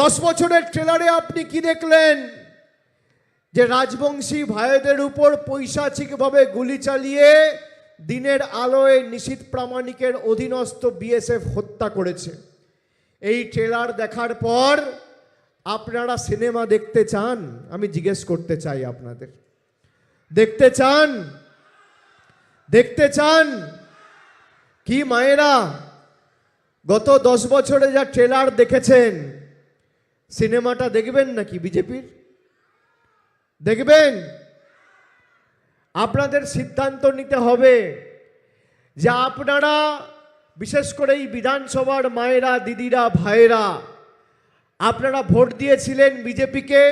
দশ বছরের ট্রেলারে আপনি কি দেখলেন? যে রাজবংশী ভাইদের উপর পৈশাচিকভাবে গুলি চালিয়ে দিনের আলোয় নিশীত প্রামাণিকের অধীনস্থ বিএসএফ হত্যা করেছে। এই ট্রেলার দেখার পর আপনারা সিনেমা দেখতে চান? আমি জিজ্ঞেস করতে চাই আপনাদের। দেখতে চান? দেখতে চান? কি মায়েরা? গত দশ বছরে যা ট্রেলার দেখেছেন সিনেমাটা দেখবেন নাকি বিজেপির? দেখবেন? আপনাদের সিদ্ধান্ত নিতে হবে যে আপনারা, বিশেষ করে এই বিধানসভার মায়েরা, দিদিরা, ভাইয়েরা, আপনারা ভোট দিয়েছিলেন বিজেপিকে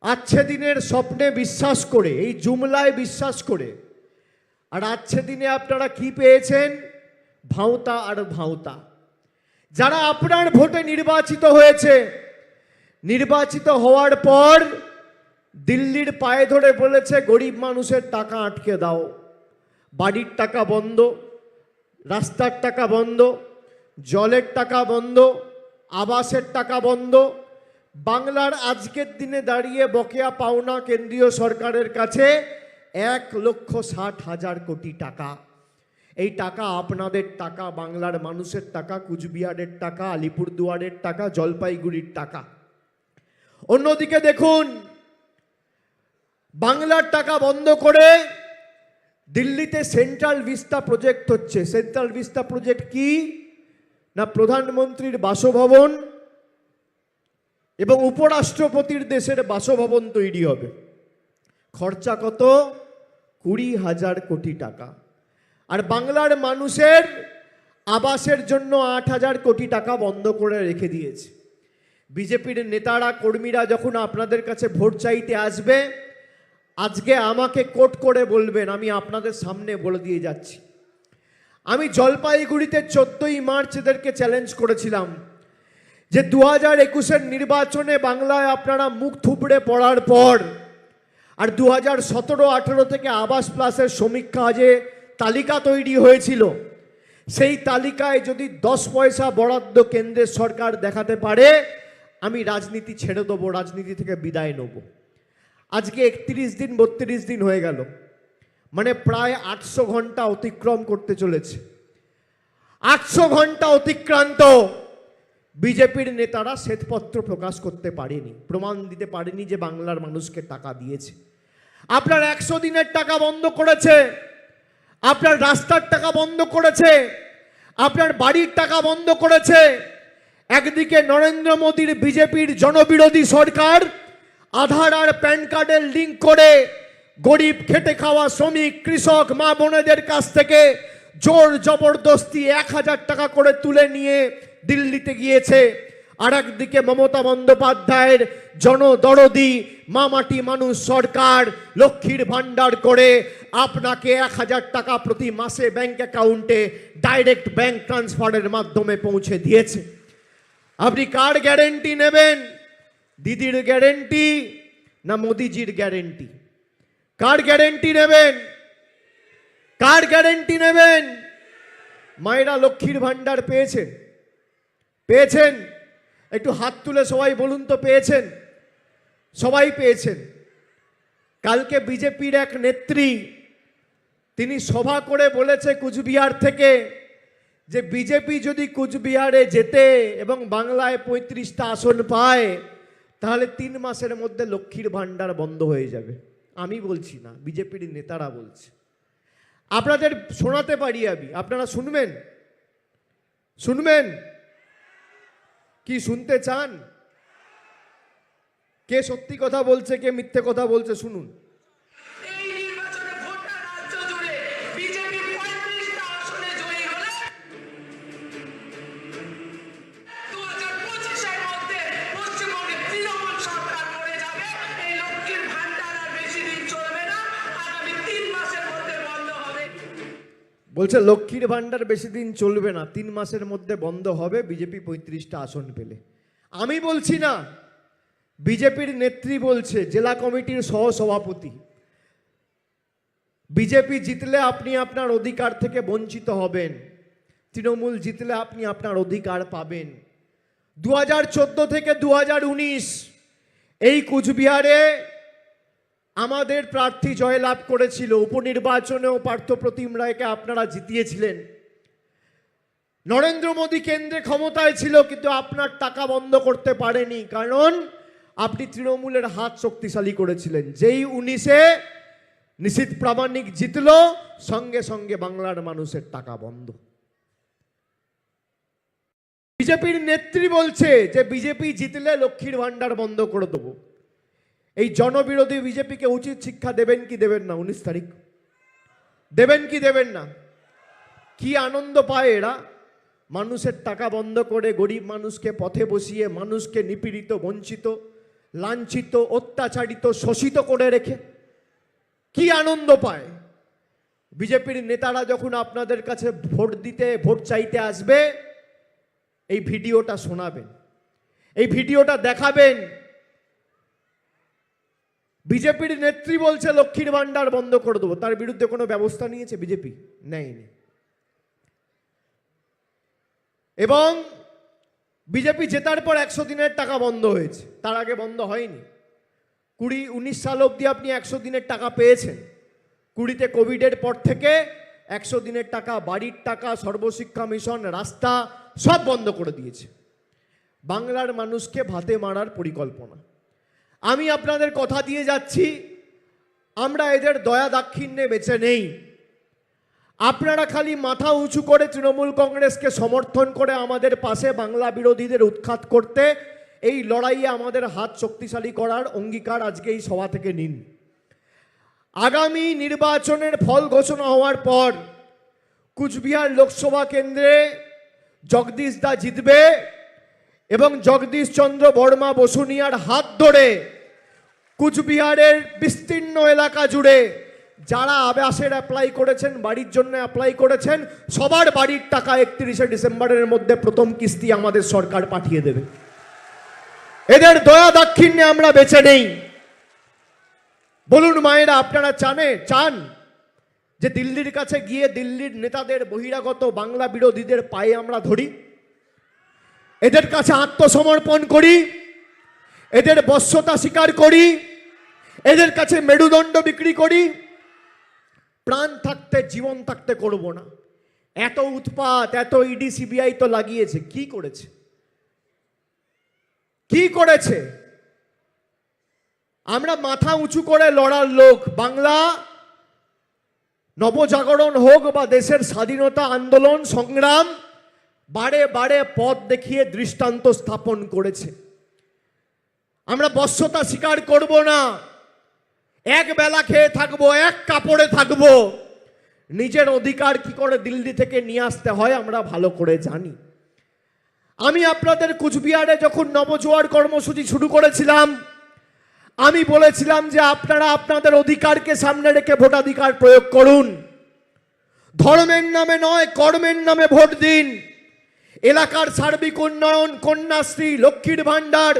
আচ্ছে দিনের স্বপ্নে বিশ্বাস করে, এই জুমলায় বিশ্বাস করে। আর আচ্ছে দিনে আপনারা কি পেয়েছেন? ভাঁওতা আর ভাঁওতা। যারা আপনার ভোটে নির্বাচিত হয়েছে, নির্বাচিত হওয়ার পর দিল্লির পায়ে ধরে বলেছে, গরিব মানুষের টাকা আটকে দাও। বাড়ির টাকা বন্ধ, রাস্তার টাকা বন্ধ, জলের টাকা বন্ধ, আবাসের টাকা বন্ধ। বাংলার আজকের দিনে দাঁড়িয়ে বকেয়া পাওনা কেন্দ্রীয় সরকারের কাছে এক লক্ষ ষাট হাজার কোটি টাকা। এই টাকা আপনাদের টাকা, বাংলার মানুষের টাকা, কুচবিহারের টাকা, আলিপুরদুয়ারের টাকা, জলপাইগুড়ির টাকা। অন্যদিকে দেখুন, বাংলার টাকা বন্ধ করে দিল্লিতে সেন্ট্রাল ভিস্তা প্রজেক্ট হচ্ছে। সেন্ট্রাল ভিস্তা প্রজেক্ট কি? না প্রধানমন্ত্রীর বাসভবন এবং উপরাষ্ট্রপতির দেশের বাসভবন তৈরি হবে। খরচা কত? কুড়ি হাজার কোটি টাকা। আর বাংলার মানুষের আবাসের জন্য আট হাজার কোটি টাকা বন্ধ করে রেখে দিয়েছে। বিজেপির নেতারা, কর্মীরা যখন আপনাদের কাছে ভোট চাইতে আসবে, আজকে আমাকে কোট করে বলবেন, আমি আপনাদের সামনে বলে দিয়ে যাচ্ছি। আমি জলপাইগুড়িতে চোদ্দই মার্চ এদেরকে চ্যালেঞ্জ করেছিলাম যে দু হাজার একুশের নির্বাচনে বাংলায় আপনারা মুখ থুবড়ে পড়ার পর আর দু হাজার সতেরো আঠেরো থেকে আবাস প্লাসের সমীক্ষা যে তালিকা তৈরি হয়েছিল। সেই তালিকায় যদি দশ পয়সা বরাদ্দ কেন্দ্রের সরকার দেখাতে পারে, আমি রাজনীতি ছেড়ে দেবো, রাজনীতি থেকে বিদায় নেব। আজকে একত্রিশ দিন, বত্রিশ দিন হয়ে গেল। মানে প্রায় আটশো ঘণ্টা অতিক্রম করতে চলেছে। আটশো ঘণ্টা অতিক্রান্ত বিজেপির নেতারা শ্বেতপত্র প্রকাশ করতে পারেনি, প্রমাণ দিতে পারেনি যে বাংলার মানুষকে টাকা দিয়েছে। আপনার একশো দিনের টাকা বন্ধ করেছে। আপনার রাস্তার টাকা বন্ধ করেছে, আপনার বাড়ির টাকা বন্ধ করেছে। একদিকে নরেন্দ্র মোদীর বিজেপির জনবিরোধী সরকার, আধার আর প্যান কার্ডের লিঙ্ক করে গরিব খেটে খাওয়া শ্রমিক, কৃষক, মা বোনেদের কাছ থেকে জোর জবরদস্তি এক হাজার টাকা করে তুলে নিয়ে দিল্লিতে গিয়েছে। আর একদিকে মমতা বন্দ্যোপাধ্যায়ের জনদরদি মামাটি মানুষ সরকার, লক্ষ্মীর ভাণ্ডার করে আপনাকে এক হাজার টাকা প্রতি মাসে ব্যাংক অ্যাকাউন্টে ডাইরেক্ট ব্যাংক ট্রান্সফারের মাধ্যমে পৌঁছে দিয়েছে। আপনি কার গ্যারেন্টি নেবেন? দিদির গ্যারেন্টি না মোদিজির গ্যারেন্টি? কার গ্যারেন্টি নেবেন? কার গ্যারেন্টি নেবেন? মায়েরা লক্ষ্মীর ভাণ্ডার পেয়েছেন। পেয়েছেন? একটু হাত তুলে সবাই বলুন তো পেয়েছেন? সবাই পেয়েছেন। কালকে বিজেপির এক নেত্রী, তিনি সভা করে বলেছে কুচবিহার থেকে যে বিজেপি যদি কুচবিহারে যেতে এবং বাংলায় পঁয়ত্রিশটা আসন পায়, তাহলে তিন মাসের মধ্যে লক্ষ্মীর ভাণ্ডার বন্ধ হয়ে যাবে। আমি বলছি না, বিজেপির নেতারা বলছে। আপনাদের শোনাতে পারি আমি? আপনারা শুনবেন? শুনবেন? কি শুনতে চান? কে সত্যি কথা বলছে কে মিথ্যে কথা বলছে শুনুন। বলছে, লক্ষ্মীর ভাণ্ডার বেশি দিন চলবে না, তিন মাসের মধ্যে বন্ধ হবে, বিজেপি পঁয়ত্রিশটা আসন পেলে। আমি বলছি না, বিজেপির নেত্রী বলছে, জেলা কমিটির সহ সভাপতি বিজেপি জিতলে আপনি আপনার অধিকার থেকে বঞ্চিত হবেন, তৃণমূল জিতলে আপনি আপনার অধিকার পাবেন। দু হাজার চোদ্দ থেকে দু হাজার উনিশ, এই কুচবিহারে আমাদের প্রার্থী জয়লাভ করেছিল, উপনির্বাচনেও পার্থপ্রতিম রায়কে আপনারা জিতিয়েছিলেন। নরেন্দ্র মোদী কেন্দ্রে ক্ষমতায় ছিল, কিন্তু আপনার টাকা বন্ধ করতে পারেনি, কারণ আপনি তৃণমূলের হাত শক্তিশালী করেছিলেন। যেই উনিশে নিশীত প্রামাণিক জিতল, সঙ্গে সঙ্গে বাংলার মানুষের টাকা বন্ধ। বিজেপির নেত্রী বলছে যে, বিজেপি জিতলে লক্ষ্মীর ভাণ্ডার বন্ধ করে দেবো। এই জনবিরোধী বিজেপিকে উচিত শিক্ষা দেবেন কি দেবেন না? উনিশ তারিখ। দেবেন কি দেবেন না? কি আনন্দ পায় এরা? মানুষের টাকা বন্ধ করে গরিব মানুষকে পথে বসিয়ে মানুষকে নিপীড়িত, বঞ্চিত, লাঞ্ছিত, অত্যাচারিত, শোষিত করে রেখে কি আনন্দ পায়? বিজেপির নেতারা যখন আপনাদের কাছে ভোট দিতে, ভোট চাইতে আসবে, এই ভিডিওটা শোনাবেন। এই ভিডিওটা দেখাবেন। বিজেপির নেত্রী বলছে, লক্ষ্মীর ভাণ্ডার বন্ধ করে দেবো। তার বিরুদ্ধে কোনো ব্যবস্থা নিয়েছে বিজেপি? নেয়নি। এবং বিজেপি জেতার পর একশো দিনের টাকা বন্ধ হয়েছে। তার আগে বন্ধ হয়নি। কুড়ি উনিশ সাল অবধি আপনি একশো দিনের টাকা পেয়েছেন। কুড়িতে কোভিডের পর থেকে একশো দিনের টাকা, বাড়ির টাকা, সর্বশিক্ষা মিশন, রাস্তা সব বন্ধ করে দিয়েছে। বাংলার মানুষকে ভাতে মারার পরিকল্পনা। আমি আপনাদের কথা দিয়ে যাচ্ছি। আমরা এদের দয়া দাক্ষিণ্যে বেঁচে নেই। আপনারা খালি মাথা উঁচু করে তৃণমূল কংগ্রেসকে সমর্থন করে আমাদের পাশে বাংলা বিরোধীদের উৎখাত করতে, এই লড়াইয়ে আমাদের হাত শক্তিশালী করার অঙ্গীকার আজকে এই সভা থেকে নিন। আগামী নির্বাচনের ফল ঘোষণা হওয়ার পর, কুচবিহার লোকসভা কেন্দ্রে জগদীশ দা জিতবে। এবং জগদীশ চন্দ্র বর্মা বসুনিয়ার হাত ধরে কুচবিহারের বিস্তীর্ণ এলাকা জুড়ে যারা আবাসের অ্যাপ্লাই করেছেন, বাড়ির জন্য অ্যাপ্লাই করেছেন, সবার বাড়ির টাকা একত্রিশে ডিসেম্বরের মধ্যে প্রথম কিস্তি আমাদের সরকার পাঠিয়ে দেবে। এদের দয়া দাক্ষিণ্যে আমরা বেছে নেই। বলুন মায়েরা, আপনারা চানে চান যে দিল্লির কাছে গিয়ে দিল্লির নেতাদের বহিরাগত বাংলা বিরোধীদের পায়ে আমরা ধরি? এদের কাছে আত্মসমর্পণ করি, এদের বশ্যতা স্বীকার করি, এদের কাছে মেরুদণ্ড বিক্রি করি। প্রাণ থাকতে, জীবন থাকতে করব না। এত উৎপাত, এত ইডি সিবিআই তো লাগিয়েছে, কি করেছে? কি করেছে? আমরা মাথা উঁচু করে লড়ার লোক, বাংলা নবজাগরণ হোক বা দেশের স্বাধীনতা আন্দোলন সংগ্রাম বারে বারে পথ দেখিয়ে দৃষ্টান্ত স্থাপন করেছে। আমরা বশ্যতা স্বীকার করব না। এক বেলা খেয়ে থাকব, এক কাপড়ে থাকব। নিজের অধিকার কি করে দিল্লি থেকে নিয়ে আসতে হয় আমরা ভালো করে জানি। আমি আপনাদের কুচবিহারে যখন নবজোয়ার কর্মসূচি শুরু করেছিলাম, আমি বলেছিলাম যে আপনারা আপনাদের অধিকারকে সামনে রেখে ভোটাধিকার প্রয়োগ করুন। ধর্মের নামে নয়, কর্মের নামে ভোট দিন। এলাকার সার্বিক উন্নয়ন, কন্যাশ্রী, লক্ষ্মীর ভাণ্ডার,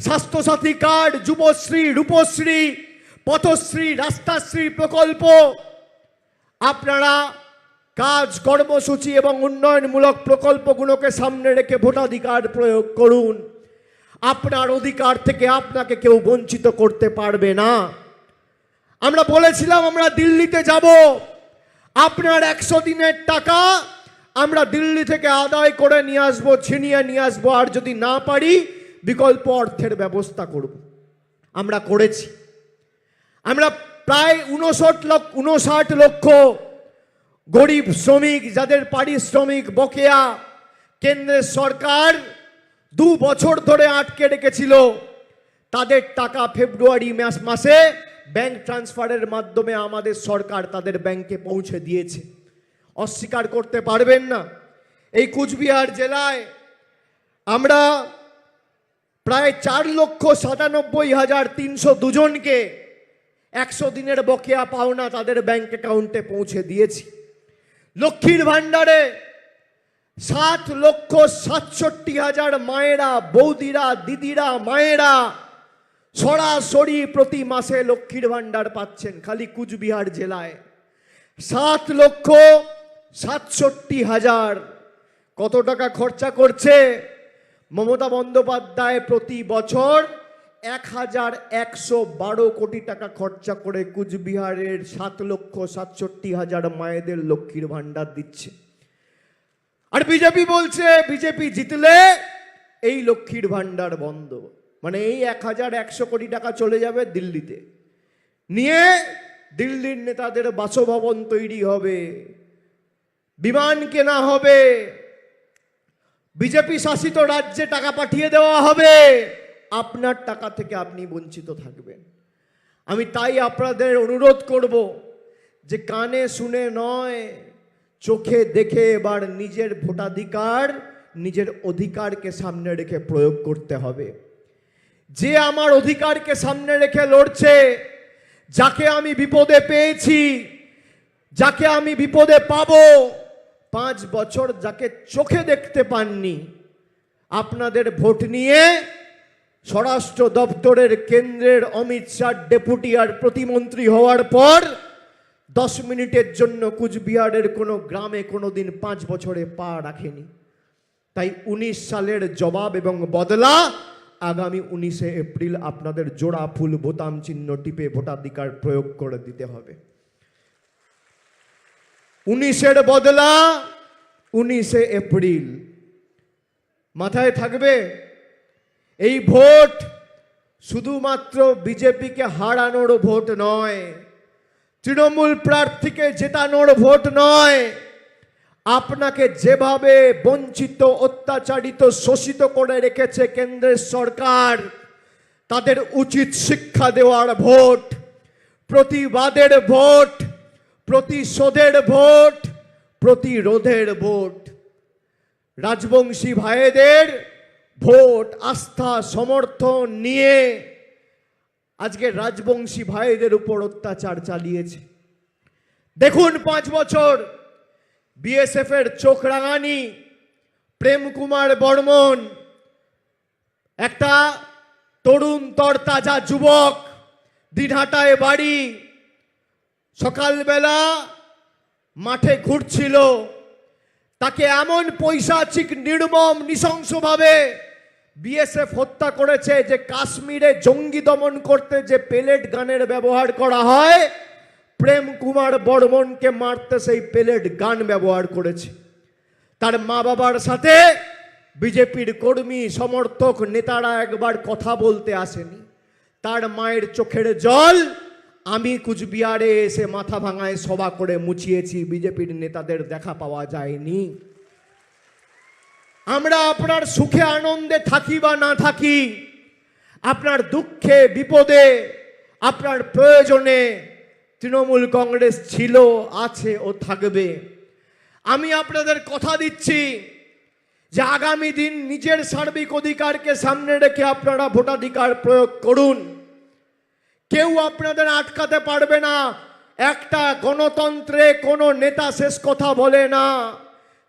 স্বাস্থ্যসাথী কার্ড, যুবশ্রী, রূপশ্রী, পথশ্রী, রাস্তাশ্রী প্রকল্প। আপনারা কাজ, কর্মসূচি এবং উন্নয়নমূলক প্রকল্পগুলোকে সামনে রেখে ভোটাধিকার প্রয়োগ করুন। আপনার অধিকার থেকে আপনাকে কেউ বঞ্চিত করতে পারবে না। আমরা বলেছিলাম আমরা দিল্লিতে যাব। আপনার একশো দিনের টাকা আমরা দিল্লি থেকে আদায় করে নিয়ে আসব, ছিনিয়ে নিয়ে আসব, আর যদি না পারি, বিকল্প অর্থের ব্যবস্থা করব। আমরা করেছি। আমরা প্রায় উনষট লক্ষ উনষাট লক্ষ গরিব শ্রমিক, যাদের পারিশ্রমিক বকেয়া, কেন্দ্রের সরকার দু বছর ধরে আটকে রেখেছিল। তাদের টাকা ফেব্রুয়ারি মাস, মাসে ব্যাংক ট্রান্সফারের মাধ্যমে আমাদের সরকার তাদের ব্যাংকে পৌঁছে দিয়েছে। অস্বীকার করতে পারবেন না। এই কুচবিহার জেলায় আমরা প্রায় চার লক্ষ সাতানব্বই হাজার তিনশো দুজনকে একশো দিনের বকেয়া পাওনা তাদের ব্যাংক অ্যাকাউন্টে পৌঁছে দিয়েছি। লক্ষ্মীর ভাণ্ডারে সাত লক্ষ সাতষট্টি হাজার মায়েরা, বৌদিরা, দিদিরা, মায়েরা সরাসরি প্রতি মাসে লক্ষ্মীর ভাণ্ডার পাচ্ছেন খালি কুচবিহার জেলায়। সাত লক্ষ সাতষট্টি হাজার কত টাকা খরচা করছে? মমতা বন্দ্যোপাধ্যায় প্রতি বছর এক হাজার একশো বারো কোটি টাকা খরচা করে কুচবিহারের সাত লক্ষ সাতষট্টি হাজার মায়েদের লক্ষ্মীর ভাণ্ডার দিচ্ছে। আর বিজেপি বলছে, বিজেপি জিতলে এই লক্ষ্মীর ভাণ্ডার বন্ধ। মানে এই এক হাজার একশো কোটি টাকা চলে যাবে দিল্লিতে। নিয়ে দিল্লির নেতাদের বাসভবন তৈরি হবে। বিমান কেনা হবে। বিজেপি শাসিত রাজ্যে টাকা পাঠিয়ে দেওয়া হবে। আপনার টাকা থেকে আপনি বঞ্চিত থাকবেন। আমি তাই আপনাদের অনুরোধ করব যে কানে শুনে নয়, চোখে দেখে এবার নিজের ভোটাধিকার, নিজের অধিকারকে সামনে রেখে প্রয়োগ করতে হবে। যে আমার অধিকারকে সামনে রেখে লড়ছে, যাকে আমি বিপদে পেয়েছি, যাকে আমি বিপদে পাবো পাঁচ বছর যাকে চোখে দেখতে পাননি, আপনাদের ভোট নিয়ে স্বরাষ্ট্র দপ্তরের কেন্দ্রের অমিত শাহ ডেপুটি আর প্রতিমন্ত্রী হওয়ার পর দশ মিনিটের জন্য কুচবিহারের কোনো গ্রামে কোনো দিন পাঁচ বছরে পা রাখেনি। তাই উনিশ সালের জবাব এবং বদলা আগামী উনিশে এপ্রিল আপনাদের জোড়া ফুল বোতাম চিহ্ন টিপে ভোটাধিকার প্রয়োগ করে দিতে হবে। উনিশের বদলা উনিশে এপ্রিল। মাথায় থাকবে, এই ভোট শুধুমাত্র বিজেপিকে হারানোর ভোট নয়, তৃণমূল প্রার্থীকে জেতানোর ভোট নয়, আপনাকে যেভাবে বঞ্চিত, অত্যাচারিত, শোষিত করে রেখেছে কেন্দ্রের সরকার, তাদের উচিত শিক্ষা দেওয়ার ভোট, প্রতিবাদের ভোট প্রতিশোধের ভোট, প্রতিরোধের ভোট। রাজবংশী ভাইদের ভোট, আস্থা, সমর্থন নিয়ে আজকে রাজবংশী ভাইদের উপর অত্যাচার চালিয়েছে। দেখুন পাঁচ বছর বিএসএফ এর চোখ রাঙানি, প্রেম কুমার বর্মন, একটা তরুণ তরতাজা যুবক, দিনহাটায় বাড়ি সকালবেলা মাঠে ঘুরছিল। তাকে এমন পৈশাচিক, নির্মম, নৃশংসভাবে বিএসএফ হত্যা করেছে যে কাশ্মীরে জঙ্গি দমন করতে যে পেলেট গানের ব্যবহার করা হয়, প্রেম কুমার বর্মনকে মারতে সেই পেলেট গান ব্যবহার করেছে। তার মা বাবার সাথে বিজেপির কর্মী, সমর্থক, নেতারা একবার কথা বলতে আসেনি। তার মায়ের চোখের জল আমি কুচবিহারে এসে মাথা ভাঙায় সভা করে মুছিয়েছি, বিজেপির নেতাদের দেখা পাওয়া যায়নি। আমরা আপনার সুখে আনন্দে থাকি বা না থাকি, আপনার দুঃখে, বিপদে, আপনার প্রয়োজনে তৃণমূল কংগ্রেস ছিল, আছে ও থাকবে। আমি আপনাদের কথা দিচ্ছি যে আগামী দিন নিজের সার্বিক অধিকারকে সামনে রেখে আপনারা ভোটাধিকার প্রয়োগ করুন। কেউ আপনাদের আটকাতে পারবে না। একটা গণতন্ত্রে কোনো নেতা শেষ কথা বলে না।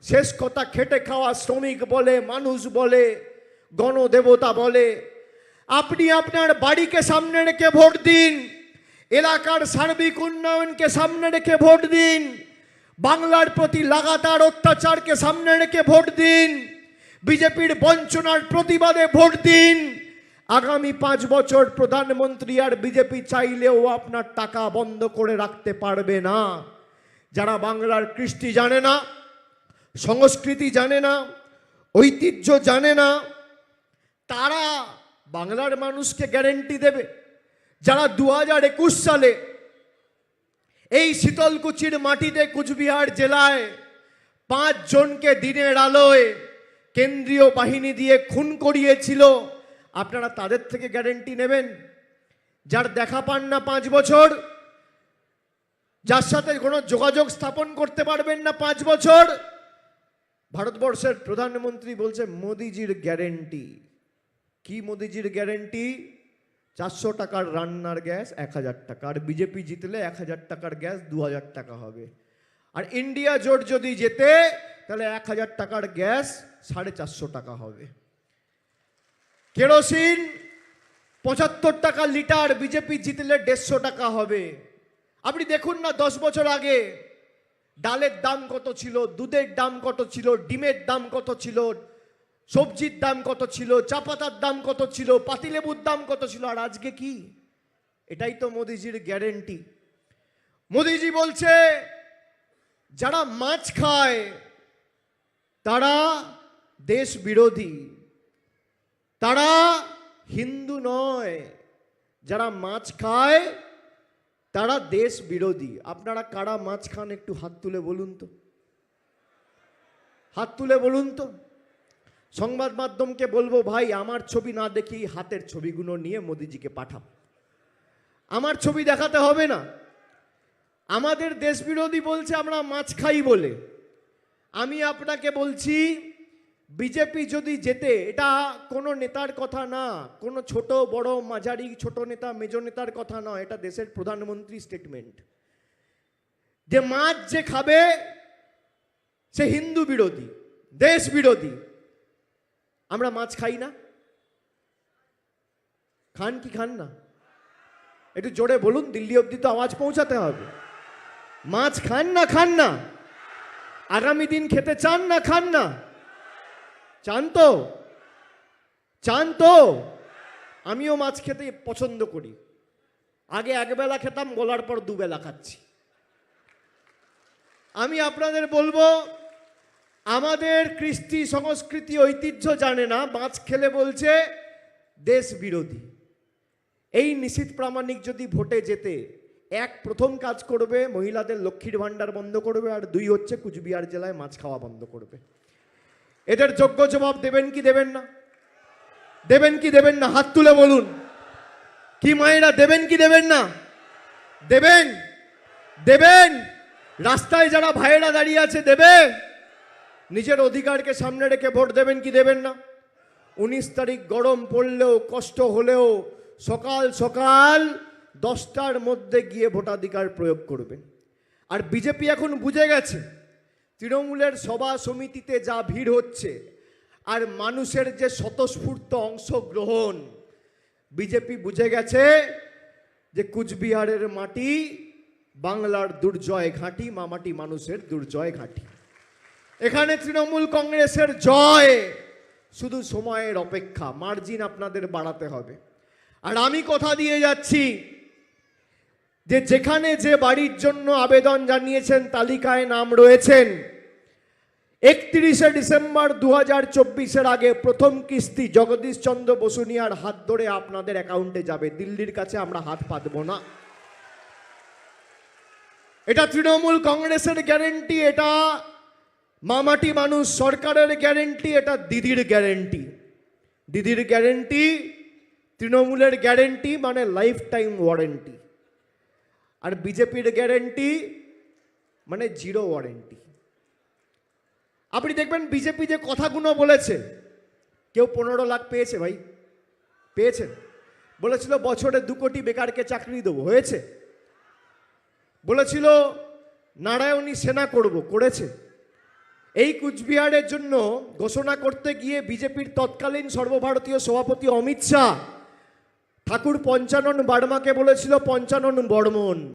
শেষ কথা খেটে খাওয়া শ্রমিক বলে, মানুষ বলে, গণদেবতা বলে। আপনি আপনার বাড়িকে সামনে রেখে ভোট দিন। এলাকার সার্বিক উন্নয়নকে সামনে রেখে ভোট দিন। বাংলার প্রতি লাগাতার অত্যাচারকে সামনে রেখে ভোট দিন। বিজেপির বঞ্চনার প্রতিবাদে ভোট দিন। আগামী পাঁচ বছর প্রধানমন্ত্রী আর বিজেপি চাইলেও আপনার টাকা বন্ধ করে রাখতে পারবে না। যারা বাংলার কৃষ্টি জানে না, সংস্কৃতি জানে না, ঐতিহ্য জানে না, তারা বাংলার মানুষকে গ্যারেন্টি দেবে। যারা দু হাজার একুশ সালে এই শীতলকুচির মাটিতে কুচবিহার জেলায় পাঁচ জনকে দিনের আলোয় কেন্দ্রীয় বাহিনী দিয়ে খুন করিয়েছিল আপনারা তাদের থেকে গ্যারেন্টি নেবেন। যার দেখা পান না পাঁচ বছর, যার সাথে কোনো যোগাযোগ স্থাপন করতে পারবেন না পাঁচ বছর, ভারতবর্ষের প্রধানমন্ত্রী বলছে মোদিজির গ্যারেন্টি। কি মোদিজির গ্যারেন্টি? চারশো টাকার রান্নার গ্যাস এক হাজার টাকা, আর বিজেপি জিতলে এক হাজার টাকার গ্যাস দু হাজার টাকা হবে। আর ইন্ডিয়া জোট যদি যেতে তাহলে এক হাজার টাকার গ্যাস সাড়ে চারশো টাকা হবে। কেরোসিন পঁচাত্তর টাকা লিটার, বিজেপি জিতলে দেড়শো টাকা হবে। আপনি দেখুন না, দশ বছর আগে ডালের দাম কত ছিল, দুধের দাম কত ছিল, ডিমের দাম কত ছিল, সবজির দাম কত ছিল, চা পাতার দাম কত ছিল, পাতিলেবুর দাম কত ছিল, আর আজকে কি? এটাই তো মোদিজির গ্যারেন্টি। মোদিজি বলছে, যারা মাছ খায়, তারা দেশ বিরোধী। তারা হিন্দু নয়, যারা মাছ খায়, তারা দেশ বিরোধী। আপনারা কারা মাছ খান একটু হাত তুলে বলুন তো? হাত তুলে বলুন তো। সংবাদ মাধ্যমকে বলব, ভাই, আমার ছবি না দেখি, হাতের ছবিগুলো নিয়ে মোদিজিকে পাঠাও। আমার ছবি দেখাতে হবে না। আমাদের দেশ বিরোধী বলছে আমরা মাছ খাই বলে। আমি আপনাকে বলছি বিজেপি যদি যেতে এটা কোনো নেতার কথা না। কোনো ছোট, বড়, মাঝারি, ছোট নেতা মেজ নেতার কথা নয় এটা দেশের প্রধানমন্ত্রী স্টেটমেন্ট যে মাছ যে খাবে, সে হিন্দু বিরোধী, দেশ বিরোধী। আমরা মাছ খাই না। খান কি খান না? একটু জোরে বলুন, দিল্লি অবধি তো আওয়াজ পৌঁছাতে হবে। মাছ খান না খান না। আগামী দিন খেতে চান না, খান না। চান তো চান তো আমিও মাছ খেতে পছন্দ করি। আগে একবেলা খেতাম, বলার পর দুবেলা খাচ্ছি। আমি আপনাদের বলব, আমাদের কৃষ্টি সংস্কৃতি ঐতিহ্য জানে না, মাছ খেলে বলছে দেশ বিরোধী। এই নিশীত প্রামাণিক যদি ভোটে যেতে এক প্রথম কাজ করবে, মহিলাদের লক্ষ্মীর ভাণ্ডার বন্ধ করবে, আর দুই হচ্ছে কুচবিহার জেলায় মাছ খাওয়া বন্ধ করবে। এদের যোগ্য জবাব দেবেন কি দেবেন না? দেবেন কি দেবেন না? হাত তুলে বলুন। কি মায়েরা, দেবেন কি দেবেন না? দেবেন দেবেন। রাস্তায় যারা ভাইয়েরা দাঁড়িয়ে আছে দেবে নিজের অধিকারকে সামনে রেখে ভোট দেবেন কি দেবেন না? উনিশ তারিখ গরম পড়লেও, কষ্ট হলেও, সকাল সকাল দশটার মধ্যে গিয়ে ভোটাধিকার প্রয়োগ করবেন। আর বিজেপি এখন বুঝে গেছে তৃণমূলের সভা সমিতিতে যা ভিড় হচ্ছে, আর মানুষের যে স্বতঃস্ফূর্ত অংশগ্রহণ, বিজেপি বুঝে গেছে যে কুচবিহারের মাটি বাংলার দুর্জয় ঘাঁটি মামাটি মানুষের দুর্জয় ঘাঁটি। এখানে তৃণমূল কংগ্রেসের জয় শুধু সময়ের অপেক্ষা, মার্জিন আপনাদের বাড়াতে হবে। আর আমি কথা দিয়ে যাচ্ছি যে যেখানে যে বাড়ির জন্য আবেদন জানিয়েছেন, তালিকায় নাম রয়েছেন। একত্রিশে ডিসেম্বর দু হাজার চব্বিশের আগে প্রথম কিস্তি জগদীশ চন্দ্র বসুনিয়ার হাত ধরে আপনাদের অ্যাকাউন্টে যাবে। দিল্লির কাছে আমরা হাত পাতবো না। এটা তৃণমূল কংগ্রেসের গ্যারেন্টি, এটা মামাটি মানুষ সরকারের গ্যারেন্টি, এটা দিদির গ্যারেন্টি। দিদির গ্যারেন্টি, তৃণমূলের গ্যারেন্টি মানে লাইফ টাইম ওয়ারেন্টি। আর বিজেপির গ্যারেন্টি মানে জিরো ওয়ারেন্টি আপনি দেখবেন বিজেপি যে কথাগুলো বলেছে, কেউ পনেরো লাখ পেয়েছে ভাই পেয়েছেন বলেছিল বছরে দু কোটি বেকারকে চাকরি দেবো, হয়েছে। বলেছিল নারায়ণী সেনা করব, করেছে। এই কুচবিহারের জন্য ঘোষণা করতে গিয়ে বিজেপির তৎকালীন সর্বভারতীয় সভাপতি অমিত শাহ ঠাকুর পঞ্চানন বার্মাকে বলেছিল পঞ্চানন বর্মন।